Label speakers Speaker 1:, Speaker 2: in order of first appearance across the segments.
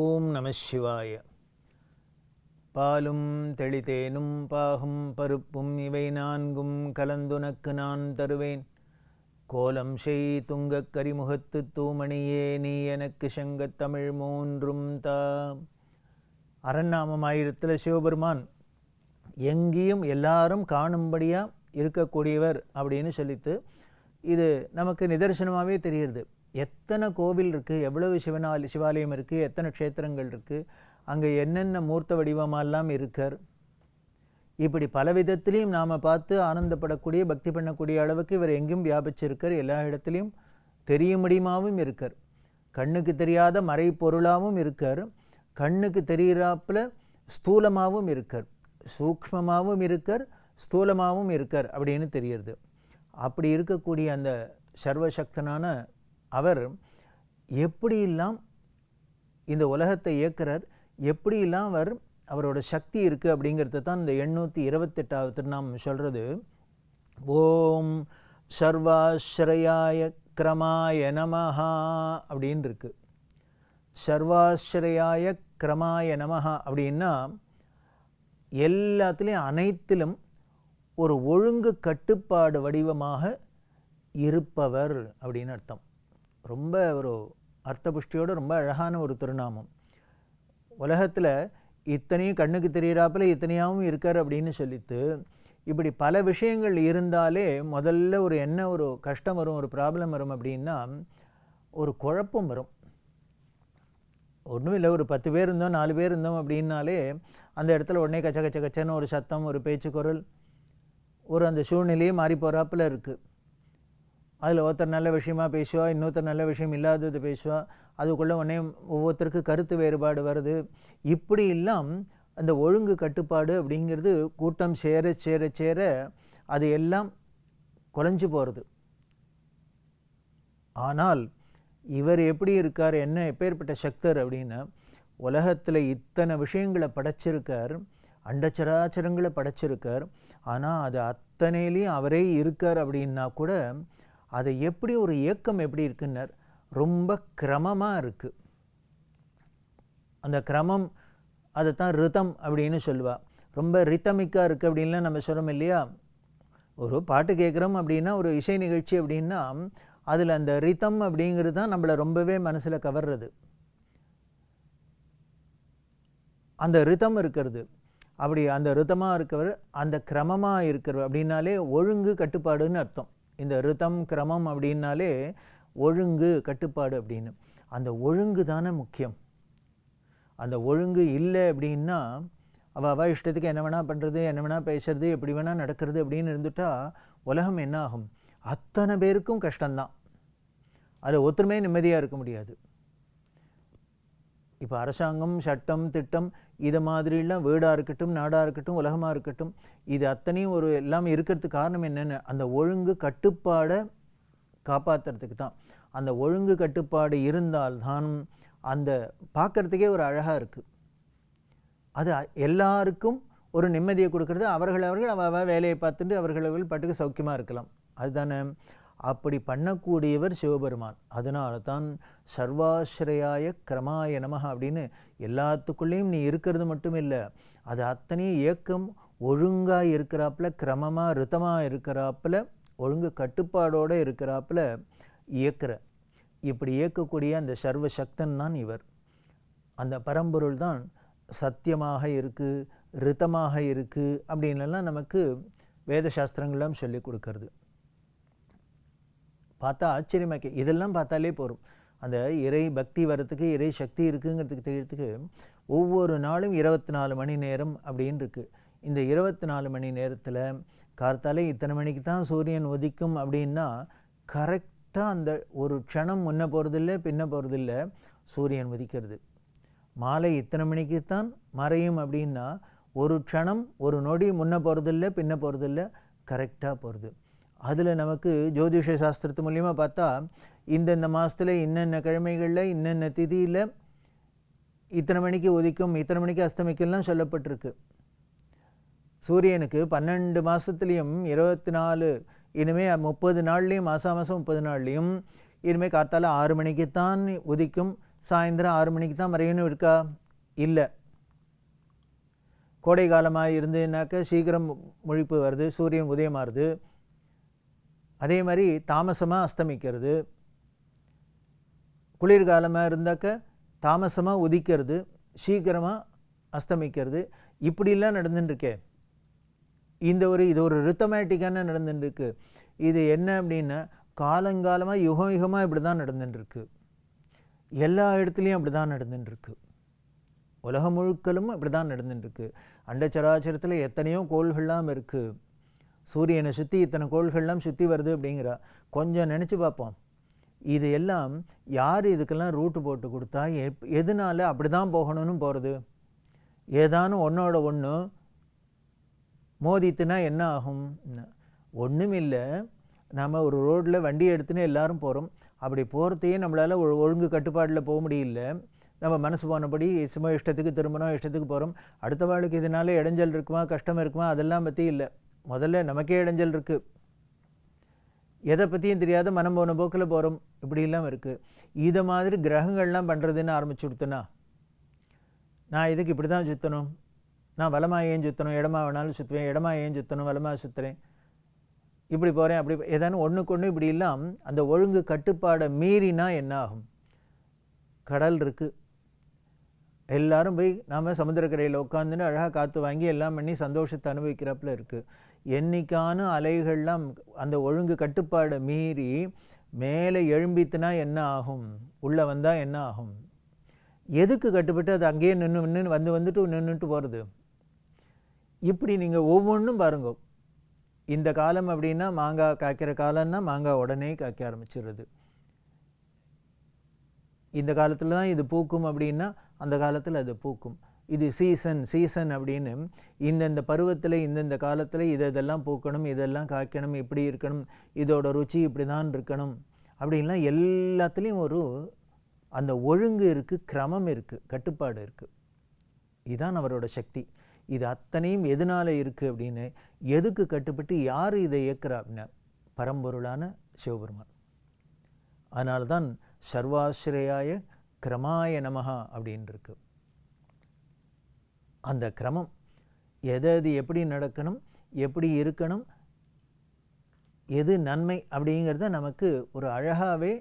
Speaker 1: ஓம் நம சிவாய பாலும் தெளித்தேனும் பாகும் பருப்பும் இவை நான்கும் கலந்துனக்கு நான் தருவேன் கோலம் செய் துங்கக் கரிமுகத்து தூமணியே நீ எனக்கு செங்கத்தமிழ் மூன்றும் மூன்றும் தா ஆயிரத்தில் சிவபெருமான் எங்கேயும் எல்லாரும் காணும்படியாக இருக்கக்கூடியவர் அப்படின்னு சொல்லித்து இது நமக்கு நிதர்சனமாகவே தெரிகிறது எத்தனை கோவில் இருக்குது எவ்வளவு சிவனால் சிவாலயம் இருக்குது எத்தனை க்ஷேத்திரங்கள் இருக்குது அங்கே என்னென்ன மூர்த்த வடிவமெல்லாம் இருக்கார் இப்படி பல விதத்திலையும் நாம் பார்த்து ஆனந்தப்படக்கூடிய பக்தி பண்ணக்கூடிய அளவுக்கு இவர் எங்கேயும் வியாபிச்சிருக்கார் எல்லா இடத்துலையும் முடியுமாவும் இருக்கார் கண்ணுக்கு தெரியாத மறை பொருளாகவும் இருக்கார் கண்ணுக்கு தெரிகிறாப்பில் ஸ்தூலமாகவும் இருக்கார் சூக்மமாகவும் இருக்கார் ஸ்தூலமாகவும் இருக்கார் அப்படின்னு தெரியுது அப்படி இருக்கக்கூடிய அந்த சர்வசக்தனான அவர் எப்படியெல்லாம் இந்த உலகத்தை இயக்கிறார் எப்படியெல்லாம் அவர் அவரோட சக்தி இருக்குது அப்படிங்கிறது தான் இந்த எண்ணூற்றி இருபத்தெட்டாவது நாம் சொல்கிறது ஓம் சர்வாஸ்ரயாய கிரமாய நமஹா அப்படின்னு இருக்கு சர்வாஸ்ரயாய கிரமாய நமஹா அப்படின்னா எல்லாத்துலேயும் அனைத்திலும் ஒரு ஒழுங்கு கட்டுப்பாடு வடிவமாக இருப்பவர் அப்படின்னு அர்த்தம் ரொம்ப ஒரு அர்த்தபுஷ்டியோடு ரொம்ப அழகான ஒரு திருநாமம் உலகத்தில் இத்தனையும் கண்ணுக்கு தெரியிறாப்பில் இத்தனையாகவும் இருக்கார் அப்படின்னு சொல்லிட்டு இப்படி பல விஷயங்கள் இருந்தாலே முதல்ல ஒரு என்ன ஒரு கஷ்டம் வரும் ஒரு ப்ராப்ளம் வரும் அப்படின்னா ஒரு குழப்பம் வரும் ஒன்றும் இல்லை ஒரு பத்து பேர் இருந்தோம் நாலு பேர் இருந்தோம் அப்படின்னாலே அந்த இடத்துல உடனே கச்ச கச்ச கச்சன்னு ஒரு சத்தம் ஒரு பேச்சு குரல் ஒரு அந்த சூழ்நிலையே மாறி போகிறாப்பில் இருக்குது அதில் ஒருத்தர் நல்ல விஷயமாக பேசுவா இன்னொருத்தர் நல்ல விஷயம் இல்லாதது பேசுவா அதுக்குள்ளே உடனே ஒவ்வொருத்தருக்கு கருத்து வேறுபாடு வருது இப்படி எல்லாம் அந்த ஒழுங்கு கட்டுப்பாடு அப்படிங்கிறது கூட்டம் சேர சேர சேர அது எல்லாம் குறைஞ்சு போகிறது ஆனால் இவர் எப்படி இருக்கார் என்ன எப்பேற்பட்ட சக்தர் அப்படின்னா உலகத்தில் இத்தனை விஷயங்களை படைச்சிருக்கார் அண்டச்சராச்சரங்களை படைச்சிருக்கார் ஆனால் அது அத்தனையிலையும் அவரே இருக்கார் அப்படின்னா கூட அதை எப்படி ஒரு இயக்கம் எப்படி இருக்குன்னார் ரொம்ப கிரமமாக இருக்குது அந்த கிரமம் அதை தான் ரிதம் அப்படின்னு சொல்லுவாள் ரொம்ப ரித்தமிக்காக இருக்குது அப்படின்லாம் நம்ம சொல்கிறோம் இல்லையா ஒரு பாட்டு கேட்குறோம் அப்படின்னா ஒரு இசை நிகழ்ச்சி அப்படின்னா அதில் அந்த ரித்தம் அப்படிங்கிறது தான் நம்மளை ரொம்பவே மனசில் கவர்றது அந்த ரிதம் இருக்கிறது அப்படி அந்த ரித்தமாக இருக்கிறவர் அந்த கிரமமாக இருக்கிறவர் அப்படின்னாலே ஒழுங்கு கட்டுப்பாடுன்னு அர்த்தம் இந்த ரித்தம் கிரமம் அப்படின்னாலே ஒழுங்கு கட்டுப்பாடு அப்படின்னு அந்த ஒழுங்கு தானே முக்கியம் அந்த ஒழுங்கு இல்லை அப்படின்னா அவள் அவள் இஷ்டத்துக்கு என்ன வேணால் பண்ணுறது என்ன வேணால் பேசுறது எப்படி வேணால் நடக்கிறது அப்படின்னு இருந்துட்டால் உலகம் என்ன ஆகும் அத்தனை பேருக்கும் கஷ்டம்தான் அது ஒற்றுமே நிம்மதியாக இருக்க முடியாது இப்போ அரசாங்கம் சட்டம் திட்டம் இது மாதிரிலாம் வீடாக இருக்கட்டும் நாடாக இருக்கட்டும் உலகமாக இருக்கட்டும் இது அத்தனையும் ஒரு எல்லாமே இருக்கிறதுக்கு காரணம் என்னென்னு அந்த ஒழுங்கு கட்டுப்பாடை காப்பாற்றுறதுக்கு தான் அந்த ஒழுங்கு கட்டுப்பாடு இருந்தால்தான் அந்த பார்க்குறதுக்கே ஒரு அழகாக இருக்குது அது எல்லாருக்கும் ஒரு நிம்மதியை கொடுக்கறது அவர்கள் அவர்கள் அவ வேலையை பார்த்துட்டு அவர்கள் அவர்கள் பாட்டுக்கு சௌக்கியமாக இருக்கலாம் அதுதானே அப்படி பண்ணக்கூடியவர் சிவபெருமான் அதனால தான் சர்வாசிரயாய கிரமாய நமக அப்படின்னு எல்லாத்துக்குள்ளேயும் நீ இருக்கிறது மட்டும் இல்லை அது அத்தனையும் இயக்கம் ஒழுங்காக இருக்கிறாப்புல கிரமமாக ரித்தமாக இருக்கிறாப்புல ஒழுங்கு கட்டுப்பாடோடு இருக்கிறாப்புல இயக்கிற இப்படி இயக்கக்கூடிய அந்த சர்வ சக்தன் தான் இவர் அந்த பரம்பொருள் தான் சத்தியமாக இருக்குது ரித்தமாக இருக்குது அப்படின்லாம் நமக்கு வேத சொல்லி சொல்லிக் கொடுக்கறது பார்த்தா ஆச்சரியமாக்கி இதெல்லாம் பார்த்தாலே போகும் அந்த இறை பக்தி வரத்துக்கு இறை சக்தி இருக்குங்கிறதுக்கு தெரியறதுக்கு ஒவ்வொரு நாளும் இருபத்தி நாலு மணி நேரம் அப்படின்னு இருக்குது இந்த இருபத்தி நாலு மணி நேரத்தில் கார்த்தாலே இத்தனை மணிக்கு தான் சூரியன் உதிக்கும் அப்படின்னா கரெக்டாக அந்த ஒரு க்ஷணம் முன்ன போகிறதில்ல பின்ன போகிறதில்ல சூரியன் உதிக்கிறது மாலை இத்தனை மணிக்கு தான் மறையும் அப்படின்னா ஒரு க்ஷணம் ஒரு நொடி முன்ன போகிறதில்ல பின்ன போகிறதில்ல கரெக்டாக போகிறது அதில் நமக்கு ஜோதிஷ சாஸ்திரத்து மூலியமாக பார்த்தா இந்தந்த மாதத்தில் இன்னென்ன கிழமைகளில் இன்னென்ன திதியில் இத்தனை மணிக்கு உதிக்கும் இத்தனை மணிக்கு அஸ்தமிக்கெல்லாம் சொல்லப்பட்டிருக்கு சூரியனுக்கு பன்னெண்டு மாதத்துலேயும் இருபத்தி நாலு இனிமேல் முப்பது நாள்லேயும் மாதம் மாதம் முப்பது நாள்லேயும் இனிமேல் காத்தால் ஆறு மணிக்கு தான் உதிக்கும் சாயந்தரம் ஆறு மணிக்கு தான் மறையணும் இருக்கா இல்லை கோடை காலமாக இருந்ததுனாக்க சீக்கிரம் முழிப்பு வருது சூரியன் உதயமாகுது அதே மாதிரி தாமசமாக அஸ்தமிக்கிறது குளிர்காலமாக இருந்தாக்க தாமசமாக உதிக்கிறது சீக்கிரமாக அஸ்தமிக்கிறது இப்படிலாம் நடந்துட்டுருக்கே இந்த ஒரு இது ஒரு ரித்தமேட்டிக்கான நடந்துட்டுருக்கு இது என்ன அப்படின்னா காலங்காலமாக யுகம் யுகமாக இப்படி தான் நடந்துட்டுருக்கு எல்லா இடத்துலையும் அப்படி தான் நடந்துட்டுருக்கு உலகம் முழுக்கலும் இப்படி தான் நடந்துட்டுருக்கு அண்டச்சராச்சரத்தில் எத்தனையோ கோள்கள்லாம் இருக்குது சூரியனை சுற்றி இத்தனை கோள்கள்லாம் சுற்றி வருது அப்படிங்கிறா கொஞ்சம் நினச்சி பார்ப்போம் இது எல்லாம் யார் இதுக்கெல்லாம் ரூட்டு போட்டு கொடுத்தா எப் எதனால் அப்படி தான் போகணும்னு போகிறது ஏதானும் ஒன்றோட ஒன்று மோதித்துனா என்ன ஆகும் ஒன்றும் இல்லை நம்ம ஒரு ரோட்டில் வண்டி எடுத்துன்னு எல்லோரும் போகிறோம் அப்படி போகிறதையே நம்மளால் ஒழுங்கு கட்டுப்பாடில் போக முடியல நம்ம மனசு போனபடி சும்மா இஷ்டத்துக்கு திரும்பணும் இஷ்டத்துக்கு போகிறோம் அடுத்த வாழ்க்கை இதனால் இடைஞ்சல் இருக்குமா கஷ்டம் இருக்குமா அதெல்லாம் பற்றி இல்லை முதல்ல நமக்கே இடைஞ்சல் இருக்குது எதை பற்றியும் தெரியாத மனம் போன போக்கில் போகிறோம் இப்படிலாம் இருக்குது இதை மாதிரி கிரகங்கள்லாம் பண்ணுறதுன்னு ஆரம்பிச்சு கொடுத்தனா நான் இதுக்கு இப்படி தான் சுற்றணும் நான் வலமாக ஏன் சுற்றணும் இடமா வேணாலும் சுற்றுவேன் இடமா ஏன் சுற்றணும் வலமாக சுற்றுறேன் இப்படி போகிறேன் அப்படி ஏதாவது ஒன்றுக்கு ஒன்று இப்படி இல்லாம் அந்த ஒழுங்கு கட்டுப்பாடை மீறினா என்ன ஆகும் கடல் இருக்குது எல்லோரும் போய் நாம் சமுத்திரக்கரையில் உட்காந்துன்னு அழகாக காற்று வாங்கி எல்லாம் பண்ணி சந்தோஷத்தை அனுபவிக்கிறப்பில் இருக்குது எண்ணிக்கான அலைகள்லாம் அந்த ஒழுங்கு கட்டுப்பாடை மீறி மேலே எழும்பித்துனா என்ன ஆகும் உள்ளே வந்தால் என்ன ஆகும் எதுக்கு கட்டுப்பட்டு அது அங்கேயே நின்று நின்று வந்து வந்துட்டு நின்றுட்டு போகிறது இப்படி நீங்கள் ஒவ்வொன்றும் பாருங்க இந்த காலம் அப்படின்னா மாங்காய் காய்க்கிற காலம்னா மாங்காய் உடனே காய்க்க ஆரம்பிச்சிடுது இந்த காலத்தில் தான் இது பூக்கும் அப்படின்னா அந்த காலத்தில் அது பூக்கும் இது சீசன் சீசன் அப்படின்னு இந்தந்த பருவத்தில் இந்தந்த காலத்தில் இதை இதெல்லாம் பூக்கணும் இதெல்லாம் காய்க்கணும் இப்படி இருக்கணும் இதோட ருச்சி இப்படி தான் இருக்கணும் அப்படின்லாம் எல்லாத்துலேயும் ஒரு அந்த ஒழுங்கு இருக்குது கிரமம் இருக்குது கட்டுப்பாடு இருக்குது இதுதான் அவரோட சக்தி இது அத்தனையும் எதனால் இருக்குது அப்படின்னு எதுக்கு கட்டுப்பட்டு யார் இதை இயக்கிறா அப்படின்னா பரம்பொருளான சிவபெருமான் அதனால தான் சர்வாசிரயாய கிரமாய நமகா அப்படின்னு இருக்குது அந்த கிரமம் எதது எப்படி நடக்கணும் எப்படி இருக்கணும் எது நன்மை அப்படிங்கிறத நமக்கு ஒரு அழகாகவே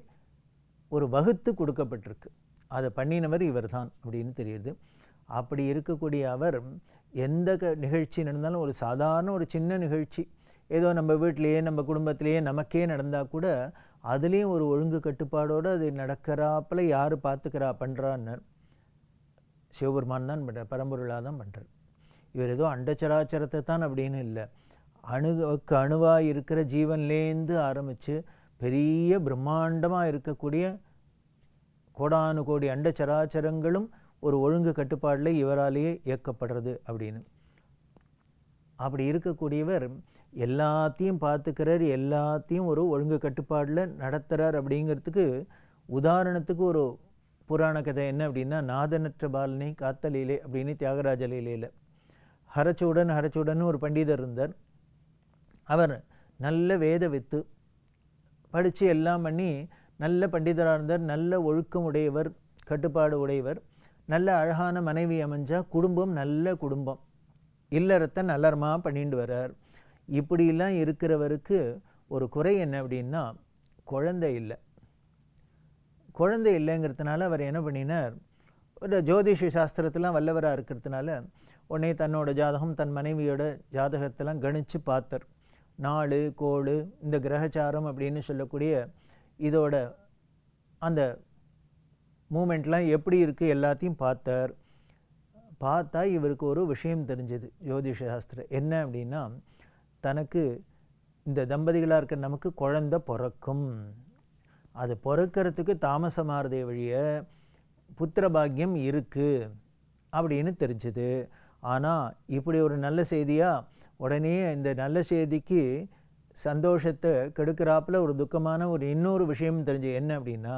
Speaker 1: ஒரு வகுத்து கொடுக்கப்பட்டிருக்கு அதை பண்ணினவர் இவர் தான் அப்படின்னு தெரியுது அப்படி இருக்கக்கூடிய அவர் எந்த க நிகழ்ச்சி நடந்தாலும் ஒரு சாதாரண ஒரு சின்ன நிகழ்ச்சி ஏதோ நம்ம வீட்டிலையே நம்ம குடும்பத்திலேயே நமக்கே நடந்தால் கூட அதுலேயும் ஒரு ஒழுங்கு கட்டுப்பாடோடு அது நடக்கிறாப்பில் யார் பார்த்துக்கிறா பண்ணுறான்னு சிவபெருமான் தான் பண்ணுறார் பரம்பொருளாக தான் பண்ணுறார் இவர் ஏதோ அண்டச்சராச்சரத்தை தான் அப்படின்னு இல்லை அணுவுக்கு அணுவாக இருக்கிற ஜீவன்லேருந்து ஆரம்பித்து பெரிய பிரம்மாண்டமாக இருக்கக்கூடிய கோடானு கோடி அண்டச்சராச்சரங்களும் ஒரு ஒழுங்கு கட்டுப்பாடில் இவராலேயே இயக்கப்படுறது அப்படின்னு அப்படி இருக்கக்கூடியவர் எல்லாத்தையும் பார்த்துக்கிறார் எல்லாத்தையும் ஒரு ஒழுங்கு கட்டுப்பாடில் நடத்துகிறார் அப்படிங்கிறதுக்கு உதாரணத்துக்கு ஒரு புராண கதை என்ன அப்படின்னா நாதனற்ற பாலனை காத்தலீலே அப்படின்னு தியாகராஜ லீலையில் ஹரச்சூடன் ஹரச்சூடன் ஒரு பண்டிதர் இருந்தார் அவர் நல்ல வேத வித்து படித்து எல்லாம் பண்ணி நல்ல பண்டிதராக இருந்தார் நல்ல ஒழுக்கம் உடையவர் கட்டுப்பாடு உடையவர் நல்ல அழகான மனைவி அமைஞ்சால் குடும்பம் நல்ல குடும்பம் இல்லறத்தை நல்லரமாக பண்ணிட்டு வர்றார் இப்படிலாம் இருக்கிறவருக்கு ஒரு குறை என்ன அப்படின்னா குழந்தை இல்லை குழந்தை இல்லைங்கிறதுனால அவர் என்ன பண்ணினார் ஒரு ஜோதிஷ சாஸ்திரத்தெலாம் வல்லவராக இருக்கிறதுனால உடனே தன்னோட ஜாதகம் தன் மனைவியோட ஜாதகத்தெல்லாம் கணித்து பார்த்தார் நாலு கோடு இந்த கிரகச்சாரம் அப்படின்னு சொல்லக்கூடிய இதோட அந்த மூமெண்ட்லாம் எப்படி இருக்குது எல்லாத்தையும் பார்த்தார் பார்த்தா இவருக்கு ஒரு விஷயம் தெரிஞ்சது ஜோதிஷ சாஸ்திரம் என்ன அப்படின்னா தனக்கு இந்த தம்பதிகளாக இருக்கிற நமக்கு குழந்த பிறக்கும் அது பிறக்கிறதுக்கு தாமசமாகதே வழிய புத்திர பாக்கியம் இருக்குது அப்படின்னு தெரிஞ்சுது ஆனால் இப்படி ஒரு நல்ல செய்தியாக உடனே இந்த நல்ல செய்திக்கு சந்தோஷத்தை கெடுக்கிறாப்புல ஒரு துக்கமான ஒரு இன்னொரு விஷயம் தெரிஞ்சு என்ன அப்படின்னா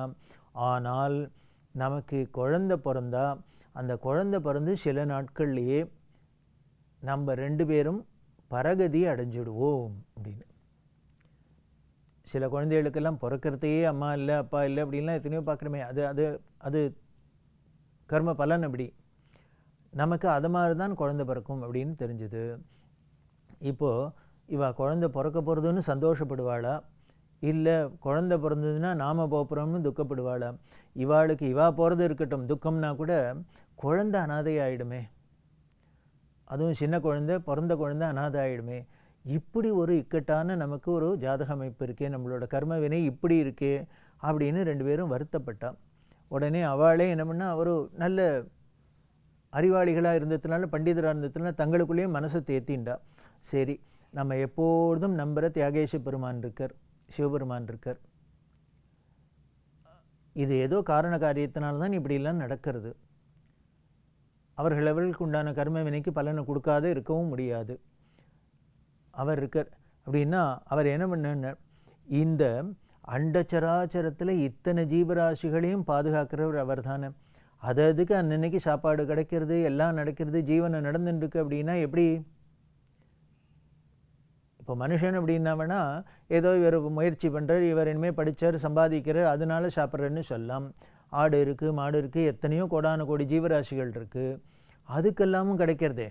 Speaker 1: ஆனால் நமக்கு குழந்த பிறந்தா அந்த குழந்த பிறந்து சில நாட்கள்லேயே நம்ம ரெண்டு பேரும் பரகதி அடைஞ்சிடுவோம் அப்படின்னு சில குழந்தைகளுக்கெல்லாம் பிறக்கிறதையே அம்மா இல்லை அப்பா இல்லை அப்படின்லாம் எத்தனையோ பார்க்குறோமே அது அது அது கர்ம பலன் அப்படி நமக்கு அது மாதிரி தான் குழந்த பிறக்கும் அப்படின்னு தெரிஞ்சுது இப்போது இவா குழந்த பிறக்க போகிறதுன்னு சந்தோஷப்படுவாளா இல்லை குழந்த பிறந்ததுன்னா நாம் போகிறோம்னு துக்கப்படுவாளா இவாளுக்கு இவா போகிறது இருக்கட்டும் துக்கம்னா கூட குழந்த அனாதை ஆகிடுமே அதுவும் சின்ன குழந்த பிறந்த குழந்த அனாதை ஆகிடுமே இப்படி ஒரு இக்கட்டான நமக்கு ஒரு ஜாதக அமைப்பு இருக்கே நம்மளோட கர்மவினை இப்படி இருக்கே அப்படின்னு ரெண்டு பேரும் வருத்தப்பட்டா உடனே அவளே என்ன பண்ணால் அவர் நல்ல அறிவாளிகளாக இருந்ததுனால பண்டிதராக இருந்ததுனால தங்களுக்குள்ளேயே மனசை தேத்தின்டா சரி நம்ம எப்பொழுதும் நம்புகிற தியாகேஷ பெருமான் இருக்கார் சிவபெருமான் இருக்கார் இது ஏதோ காரண காரியத்தினால்தான் இப்படிலாம் நடக்கிறது அவர்களவர்களுக்கு உண்டான கர்ம வினைக்கு பலனை கொடுக்காத இருக்கவும் முடியாது அவர் இருக்கார் அப்படின்னா அவர் என்ன பண்ணார் இந்த அண்டச்சராச்சரத்தில் இத்தனை ஜீவராசிகளையும் பாதுகாக்கிறவர் அவர் தானே அது அதுக்கு அன்னன்னைக்கு சாப்பாடு கிடைக்கிறது எல்லாம் நடக்கிறது ஜீவனை நடந்துட்டுருக்கு அப்படின்னா எப்படி இப்போ மனுஷன் அப்படின்னா ஏதோ இவர் முயற்சி பண்ணுறார் இவர் இனிமேல் படித்தார் சம்பாதிக்கிறார் அதனால சாப்பிட்றேன்னு சொல்லலாம் ஆடு இருக்குது மாடு இருக்குது எத்தனையோ கோடான கோடி ஜீவராசிகள் இருக்குது அதுக்கெல்லாமும் கிடைக்கிறதே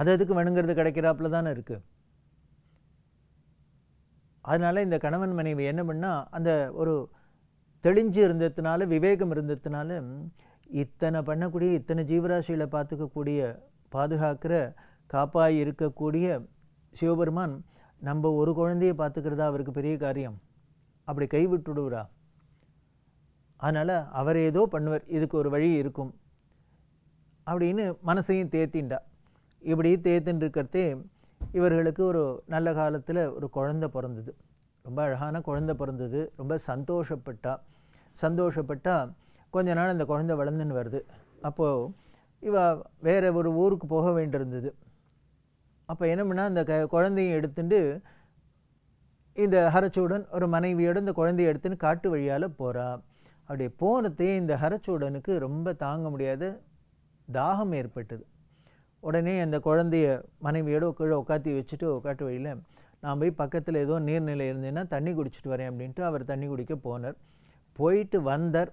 Speaker 1: அது அதுக்கு வேணுங்கிறது கிடைக்கிறாப்புல தானே இருக்குது அதனால் இந்த கணவன் மனைவி என்ன பண்ணால் அந்த ஒரு தெளிஞ்சு இருந்ததுனால விவேகம் இருந்ததுனால இத்தனை பண்ணக்கூடிய இத்தனை ஜீவராசிகளை பார்த்துக்கக்கூடிய பாதுகாக்கிற காப்பாய் இருக்கக்கூடிய சிவபெருமான் நம்ம ஒரு குழந்தையை பார்த்துக்கிறதா அவருக்கு பெரிய காரியம் அப்படி கைவிட்டுடுவரா அதனால் அவர் ஏதோ பண்ணுவார் இதுக்கு ஒரு வழி இருக்கும் அப்படின்னு மனசையும் தேத்தின்டா இப்படி தேய்த்துன்னு இருக்கிறதே இவர்களுக்கு ஒரு நல்ல காலத்தில் ஒரு குழந்த பிறந்தது ரொம்ப அழகான குழந்த பிறந்தது ரொம்ப சந்தோஷப்பட்டா சந்தோஷப்பட்டா கொஞ்ச நாள் அந்த குழந்தை வளர்ந்துன்னு வருது அப்போது இவ வேறு ஒரு ஊருக்கு போக வேண்டியிருந்தது அப்போ என்ன பண்ணால் அந்த க குழந்தையும் எடுத்துட்டு இந்த ஹரச்சூடன் ஒரு மனைவியோடு இந்த குழந்தைய எடுத்துன்னு காட்டு வழியால் போகிறா அப்படி போனதே இந்த ஹரச்சூடனுக்கு ரொம்ப தாங்க முடியாத தாகம் ஏற்பட்டது உடனே அந்த குழந்தைய மனைவியோட கீழே உட்காத்தி வச்சுட்டு உட்காட்டு வழியில் நான் போய் பக்கத்தில் ஏதோ நீர்நிலை இருந்தேன்னா தண்ணி குடிச்சிட்டு வரேன் அப்படின்ட்டு அவர் தண்ணி குடிக்க போனார் போயிட்டு வந்தார்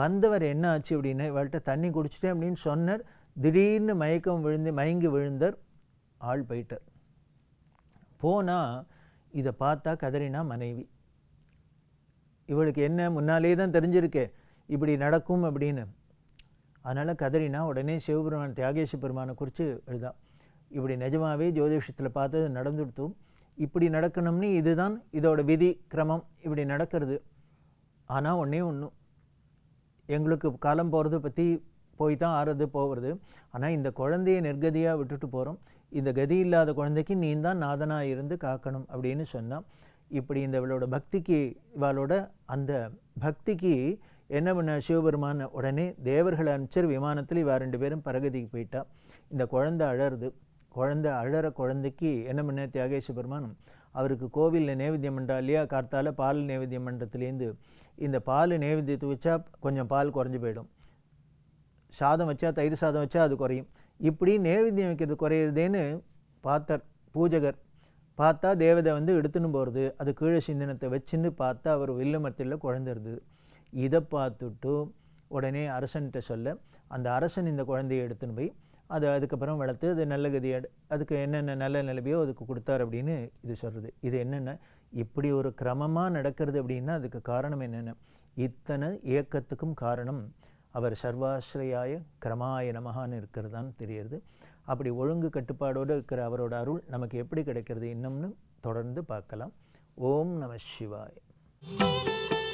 Speaker 1: வந்தவர் என்ன ஆச்சு அப்படின்னா இவள்கிட்ட தண்ணி குடிச்சிட்டேன் அப்படின்னு சொன்னார் திடீர்னு மயக்கம் விழுந்து மயங்கி விழுந்தார் ஆள் போயிட்டார் போனால் இதை பார்த்தா கதறினா மனைவி இவளுக்கு என்ன முன்னாலே தான் தெரிஞ்சிருக்கே இப்படி நடக்கும் அப்படின்னு அதனால் கதறினா உடனே சிவபெருமான் தியாகேஷ பெருமானை குறித்து எழுதான் இப்படி நிஜமாகவே ஜோதிஷத்தில் பார்த்தது நடந்துடுத்தும் இப்படி நடக்கணும்னு இதுதான் இதோட விதி கிரமம் இப்படி நடக்கிறது ஆனால் ஒன்றே ஒன்று எங்களுக்கு காலம் போகிறத பற்றி போய் தான் ஆறுறது போகிறது ஆனால் இந்த குழந்தையை நெர்கதியாக விட்டுட்டு போகிறோம் இந்த கதி இல்லாத குழந்தைக்கு நீ தான் நாதனாக இருந்து காக்கணும் அப்படின்னு சொன்னால் இப்படி இந்த இவளோட பக்திக்கு இவளோட அந்த பக்திக்கு என்ன பண்ண சிவபெருமான உடனே தேவர்கள் அனுப்பிச்சர் விமானத்தில் இவா ரெண்டு பேரும் பரகதிக்கு போயிட்டா இந்த குழந்தை அழருது குழந்தை அழற குழந்தைக்கு என்ன பண்ண தியாகேஷ பெருமானும் அவருக்கு கோவிலில் நேவேத்தியம் பண்ணுறா இல்லையா கார்த்தால் பால் நேவேத்தியம் பண்ணுறதுலேருந்து இந்த பால் நேவேத்தியத்தை வச்சா கொஞ்சம் பால் குறைஞ்சி போயிடும் சாதம் வச்சா தயிர் சாதம் வச்சா அது குறையும் இப்படி நேவேத்தியம் வைக்கிறது குறையிறதேன்னு பார்த்தர் பூஜகர் பார்த்தா தேவதை வந்து எடுத்துன்னு போகிறது அது கீழே சிந்தனத்தை வச்சுன்னு பார்த்தா அவர் வில்லுமர்த்தியில் மரத்தில் இருந்தது இதை பார்த்துட்டு உடனே அரசன்கிட்ட சொல்ல அந்த அரசன் இந்த குழந்தையை எடுத்துன்னு போய் அதை அதுக்கப்புறம் வளர்த்து அது நல்ல கதி அதுக்கு என்னென்ன நல்ல நிலைமையோ அதுக்கு கொடுத்தார் அப்படின்னு இது சொல்கிறது இது என்னென்ன இப்படி ஒரு கிரமமாக நடக்கிறது அப்படின்னா அதுக்கு காரணம் என்னென்ன இத்தனை இயக்கத்துக்கும் காரணம் அவர் சர்வாஸ்ரயாய கிரமாய நமகான்னு இருக்கிறது தான் தெரியறது அப்படி ஒழுங்கு கட்டுப்பாடோடு இருக்கிற அவரோட அருள் நமக்கு எப்படி கிடைக்கிறது இன்னும்னு தொடர்ந்து பார்க்கலாம் ஓம் நம சிவாய்